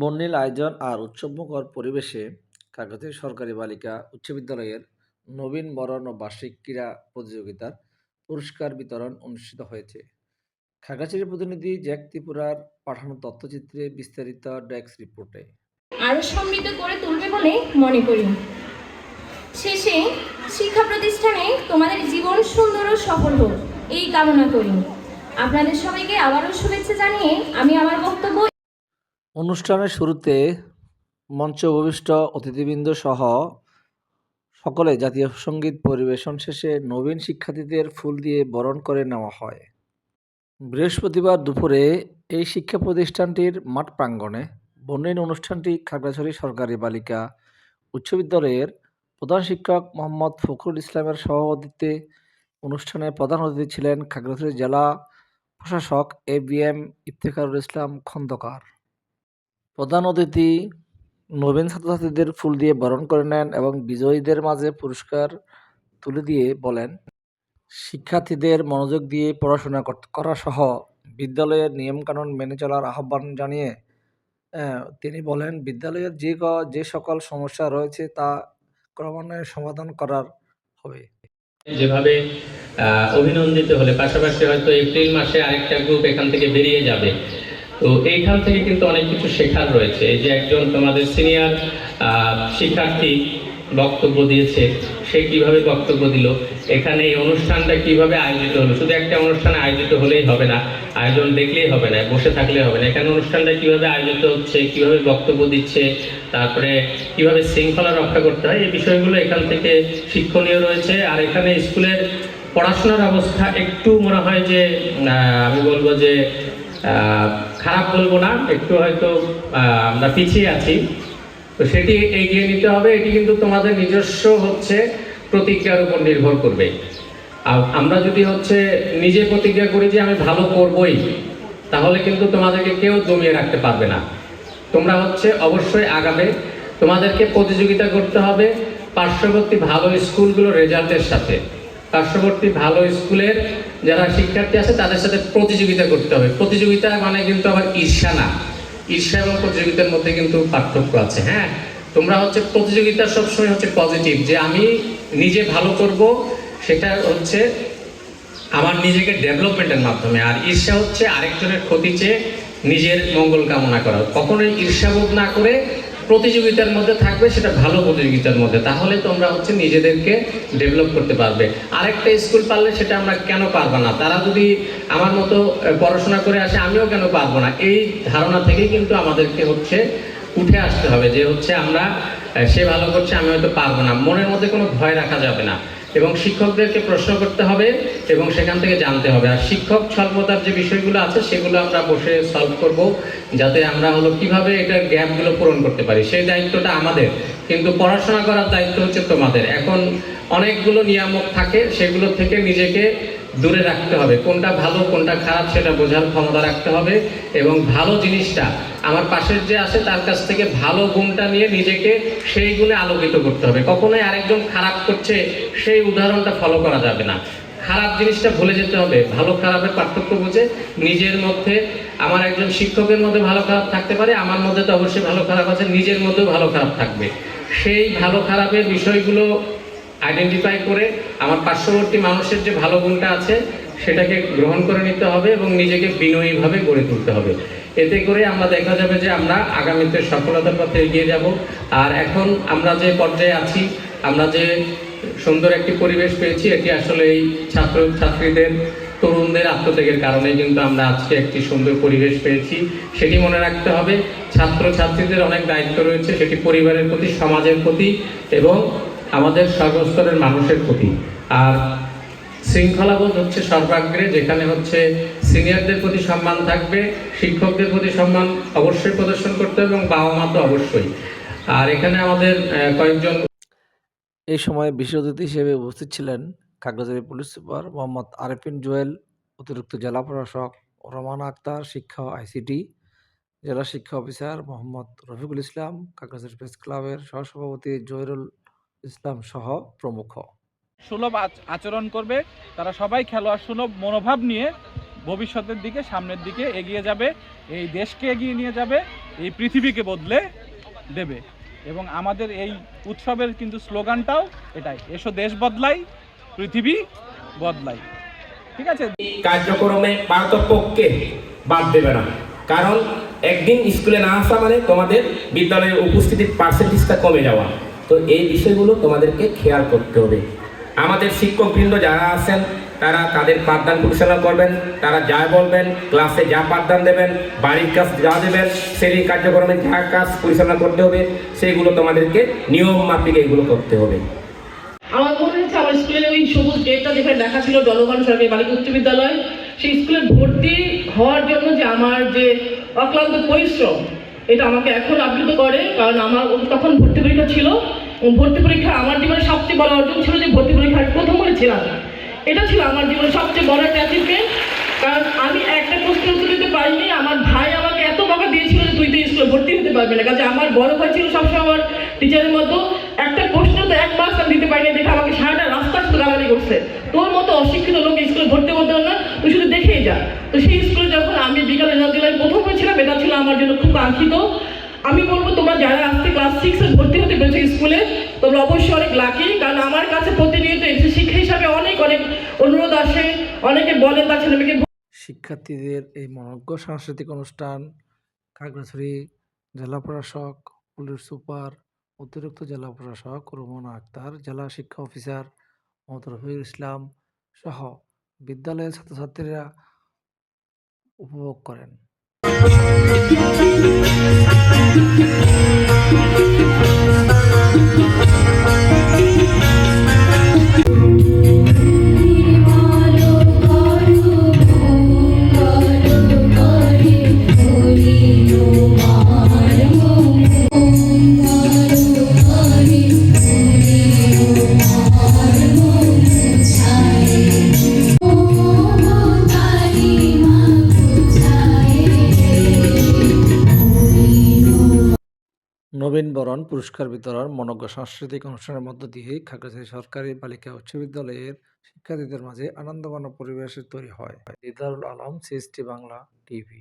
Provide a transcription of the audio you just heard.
বর্ণিল আয়োজন আর উৎসবমুখর পরিবেশে কাকরাইল সরকারি বালিকা, উচ্চ বিদ্যালয়ের নবীন বরণ ও বার্ষিক ক্রীড়া প্রতিযোগিতার পুরস্কার বিতরণ অনুষ্ঠিত হয়েছে। খাগড়াছড়ির প্রতিনিধি জ্যাক ত্রিপুরার পাঠানো তথ্যচিত্রে বিস্তারিত ডেস্ক রিপোর্টে। আরও সমৃদ্ধ করে তুলবে বলে মনে করি। শেষে শিক্ষা প্রতিষ্ঠানে তোমাদের জীবন সুন্দর ও সফল হোক, এই কামনা করি। আপনাদের সবাইকে আবারও শুভেচ্ছা জানিয়ে আমি আমার বক্তব্য অনুষ্ঠানের শুরুতে মঞ্চে উপবিষ্ট অতিথিবৃন্দ সহ সকলে জাতীয় সংগীত পরিবেশন শেষে নবীন শিক্ষার্থীদের ফুল দিয়ে বরণ করে নেওয়া হয়। বৃহস্পতিবার দুপুরে এই শিক্ষা প্রতিষ্ঠানটির মাঠ প্রাঙ্গণে বর্ণিল অনুষ্ঠানটি খাগড়াছড়ি সরকারি বালিকা উচ্চ বিদ্যালয়ের প্রধান শিক্ষক মোহাম্মদ ফখরুল ইসলামের সভাপতিত্বে অনুষ্ঠানে প্রধান অতিথি ছিলেন খাগড়াছড়ি জেলা প্রশাসক A B M Iftekharul Islam Khandakar. প্রধান অতিথি নবীন ছাত্রছাত্রীদের ফুল দিয়ে বরণ করে নেন এবং বিজয়ীদের মাঝে পুরস্কার তুলে দিয়ে বলেন, শিক্ষার্থীদের মনোযোগ দিয়ে পড়াশোনা করা সহ বিদ্যালয়ের নিয়মকানুন মেনে চলার আহ্বান জানিয়ে তিনি বলেন, বিদ্যালয়ের যে যে সকল সমস্যা রয়েছে তা ক্রমান্বয়ে সমাধান করার হবে। যেভাবে অভিনন্দিত হলে পাশাপাশি হয়তো এপ্রিল মাসে আরেকটা গ্রুপ এখান থেকে বেরিয়ে যাবে। তো এইখান থেকে কিন্তু অনেক কিছু শেখার রয়েছে। এই যে একজন তোমাদের সিনিয়র শিক্ষার্থী বক্তব্য দিয়েছে, সে কীভাবে বক্তব্য দিল, এখানে এই অনুষ্ঠানটা কীভাবে আয়োজিত হলো? শুধু একটা অনুষ্ঠানে আয়োজিত হলেই হবে না, আয়োজন দেখলেই হবে না, বসে থাকলে হবে না। এখানে অনুষ্ঠানটা কীভাবে আয়োজিত হচ্ছে, কীভাবে বক্তব্য দিচ্ছে, তারপরে কীভাবে শৃঙ্খলা রক্ষা করতে হয়, এই বিষয়গুলো এখান থেকে শিক্ষণীয় রয়েছে। আর এখানে স্কুলের পড়াশোনার অবস্থা একটু মনে হয় যে আমি বলব যে খারাপ বলব না, একটু হয়তো আমরা পিছিয়ে আছি। তো সেটি এগিয়ে নিতে হবে, এটি কিন্তু তোমাদের নিজস্ব হচ্ছে প্রতিজ্ঞার উপর নির্ভর করবে। আমরা যদি হচ্ছে নিজে প্রতিজ্ঞা করি যে আমি ভালো করবই, তাহলে কিন্তু তোমাদেরকে কেউ জমিয়ে রাখতে পারবে না। তোমরা হচ্ছে অবশ্যই আগাবে। তোমাদেরকে প্রতিযোগিতা করতে হবে পার্শ্ববর্তী ভালো স্কুলগুলোর রেজাল্টের সাথে। পার্শ্ববর্তী ভালো স্কুলের যারা শিক্ষার্থী আছে, তাদের সাথে প্রতিযোগিতা করতে হবে। প্রতিযোগিতা মানে কিন্তু আবার ঈর্ষা না ঈর্ষা এবং প্রতিযোগিতার মধ্যে কিন্তু পার্থক্য আছে হ্যাঁ? তোমরা হচ্ছে প্রতিযোগিতা সবসময় হচ্ছে পজিটিভ যে আমি নিজে ভালো করব, সেটা হচ্ছে আমার নিজেকে ডেভেলপমেন্টের মাধ্যমে। আর ঈর্ষা হচ্ছে আরেকজনের ক্ষতি চেয়ে নিজের মঙ্গল কামনা করা। কখনোই ঈর্ষাবোধ না করে প্রতিযোগিতার মধ্যে থাকবে, সেটা ভালো প্রতিযোগিতার মধ্যে। তাহলে তোমরা হচ্ছে নিজেদেরকে ডেভেলপ করতে পারবে। আরেকটা স্কুল পারলে সেটা আমরা কেন পারব না? তারা যদি আমার মতো পড়াশোনা করে আসে, আমিও কেন পারব না? এই ধারণা থেকেই কিন্তু আমাদেরকে হচ্ছে উঠে আসতে হবে যে হচ্ছে আমরা সে ভালো করছে, আমি হয়তো পারব না। মনের মধ্যে কোনো ভয় রাখা যাবে না। এবং শিক্ষকদেরকে প্রশ্ন করতে হবে এবং সেখান থেকে জানতে হবে। আর শিক্ষক স্বল্পতার যে বিষয়গুলো আছে, সেগুলো আমরা বসে সলভ করব, যাতে আমরা হলো কীভাবে এটার গ্যাপগুলো পূরণ করতে পারি। সেই দায়িত্বটা আমাদের, কিন্তু পড়াশোনা করার দায়িত্ব হচ্ছে তোমাদের। এখন অনেকগুলো নিয়ামক থাকে, সেগুলো থেকে নিজেকে দূরে রাখতে হবে। কোনটা ভালো, কোনটা খারাপ সেটা বোঝার ক্ষমতা রাখতে হবে এবং ভালো জিনিসটা আমার পাশের যে আছে তার কাছ থেকে ভালো গুণটা নিয়ে নিজেকে সেই গুণে আলোকিত করতে হবে। কখনোই আরেকজন খারাপ করছে সেই উদাহরণটা ফলো করা যাবে না। খারাপ জিনিসটা ভুলে যেতে হবে। ভালো খারাপের পার্থক্য বুঝে। নিজের মধ্যে আমার একজন শিক্ষকের মধ্যে ভালো খারাপ থাকতে পারে, আমার মধ্যে তো অবশ্যই ভালো খারাপ আছে, নিজের মধ্যেও ভালো খারাপ থাকবে। সেই ভালো খারাপের বিষয়গুলো আইডেন্টিফাই করে আমার পার্শ্ববর্তী মানুষের যে ভালো গুণটা আছে, সেটাকে গ্রহণ করে নিতে হবে এবং নিজেকে বিনয়ীভাবে গড়ে তুলতে হবে। এতে করে আমরা দেখা যাবে যে আমরা আগামীতে সফলতার পথে এগিয়ে যাব। আর এখন আমরা যে পর্যায়ে আছি, আমরা যে সুন্দর একটি পরিবেশ পেয়েছি, এটি আসলে এই ছাত্র ছাত্রীদের, তরুণদের আত্মত্যাগের কারণে কিন্তু আমরা আজকে একটি সুন্দর পরিবেশ পেয়েছি। সেটি মনে রাখতে হবে ছাত্র ছাত্রীদের অনেক দায়িত্ব রয়েছে, সেটি পরিবারের প্রতি, সমাজের প্রতি এবং আমাদের সর্বস্তরের মানুষের প্রতি আর শৃঙ্খলাবোধ হচ্ছে সর্বাগ্রে, যেখানে হচ্ছে সিনিয়রদের প্রতি সম্মান থাকবে, শিক্ষকদের প্রতি সম্মান অবশ্যই প্রদর্শন করতে হবে এবং বাবা মা তো অবশ্যই। আর এখানে আমাদের কয়েকজন এই সময় বিশেষ অতিথি হিসেবে উপস্থিত ছিলেন খাগড়াছড়ি পুলিশ সুপার মোহাম্মদ আরেফিন জুয়েল, অতিরিক্ত জেলা প্রশাসক রমানা আক্তার, শিক্ষা আইসিটি, জেলা শিক্ষা অফিসার মোহাম্মদ রফিকুল ইসলাম, খাগড়াছড়ি প্রেস ক্লাবের সহসভাপতি জহিরুল ইসলাম সহ প্রমুখ। সুলভ আচ- আচরণ করবে তারা সবাই খেলোয়াড় সুলভ মনোভাব নিয়ে ভবিষ্যতের দিকে সামনের দিকে এগিয়ে যাবে এই দেশকে এগিয়ে নিয়ে যাবে এই পৃথিবীকে বদলে দেবে। এবং আমাদের এই উৎসবের কিন্তু স্লোগানটাও এটাই এসো দেশ বদলাই পৃথিবী বদলাই। ঠিক আছে? কার্যক্রমে পারতপক্ষে বাদ দেবে না। কারণ একদিন স্কুলে না আসা মানে তোমাদের বিদ্যালয়ের উপস্থিতির পার্সেন্টেজটা কমে যাওয়া। তো এই বিষয়গুলো তোমাদেরকে খেয়াল করতে হবে। আমাদের শিক্ষকবৃন্দ যারা আছেন, তারা তাদের পাঠদান পরিচালনা করবেন, তারা যা বলবেন, ক্লাসে যা পাঠদান দেবেন, বাড়ির কাজ যা দেবেন শ্রেণি কার্যক্রমে যা কাজ পরিচালনা করতে হবে, সেইগুলো তোমাদেরকে নিয়ম মাফিক এগুলো করতে হবে। আমার মনে হচ্ছে আমার স্কুলের ওই সবুজ গেটটা যেখানে দেখা ছিল, জনগণ সরকারি বালিকা উচ্চ বিদ্যালয়, সেই স্কুলে ভর্তি হওয়ার জন্য যে আমার যে অক্লান্ত পরিশ্রম এটা আমাকে এখন আপ্লুত করে, কারণ আমার তখন ভর্তি পরীক্ষা ছিল। ভর্তি পরীক্ষা আমার জীবনে সবচেয়ে বড় অর্জন ছিল যে ভর্তি পরীক্ষায় প্রথম হয়েছিলাম এটা ছিল আমার জীবনে সবচেয়ে বড় একটা অ্যাচিভমেন্ট কারণ আমি একটা প্রশ্ন উত্তর দিতে পারিনি, আমার ভাই আমাকে এত বকা দিয়েছিল যে তুই তো স্কুলে ভর্তি হতে পারবি না। কাজে আমার বড় ভাই ছিল সবসময় আমার টিচারের মতো। একটা প্রশ্ন তো এক মাস আমি দিতে পারিনি, দেখে আমাকে সারাটা রাস্তা শুধু করছে। তোর মতো অশিক্ষিত লোক স্কুলে ভর্তি হতে না, তুই শুধু দেখেই যা। তো সেই স্কুলে যখন আমি বিকালে নদীলায় প্রথম হয়েছিলাম এটা ছিল আমার জন্য খুব কাঙ্ক্ষিত। আমি বলব, তোমরা যারা আজকে ক্লাস সিক্সে ভর্তি হতে পেরেছ স্কুলে, তোমরা অবশ্যই অনেক লাকি কারণ আমার কাছে প্রতিনিয়ত এসে শিক্ষা হিসাবে অনেক অনেক অনুরোধ আসে। অনেকে বলে তার ছেলে মেয়েকে শিক্ষার্থীদের এই মনজ্ঞ সাংস্কৃতিক অনুষ্ঠান, খাগড়াছড়ি জেলা প্রশাসক, পুলিশ সুপার, অতিরিক্ত জেলা প্রশাসক রুমনা আক্তার, জেলা শিক্ষা অফিসার মোহাম্মদ রফিউল ইসলাম সহ বিদ্যালয়ের ছাত্রছাত্রীরা উপভোগ করেন। Thank you. নবীন বরণ, পুরস্কার বিতরণ, মনজ্ঞ সাংস্কৃতিক অনুষ্ঠানের মধ্য দিয়ে খাগড়াছড়ি সরকারি বালিকা উচ্চ বিদ্যালয়ের শিক্ষার্থীদের মাঝে আনন্দঘন পরিবেশের তৈরি হয়। Didarul Alam CST Bangla TV.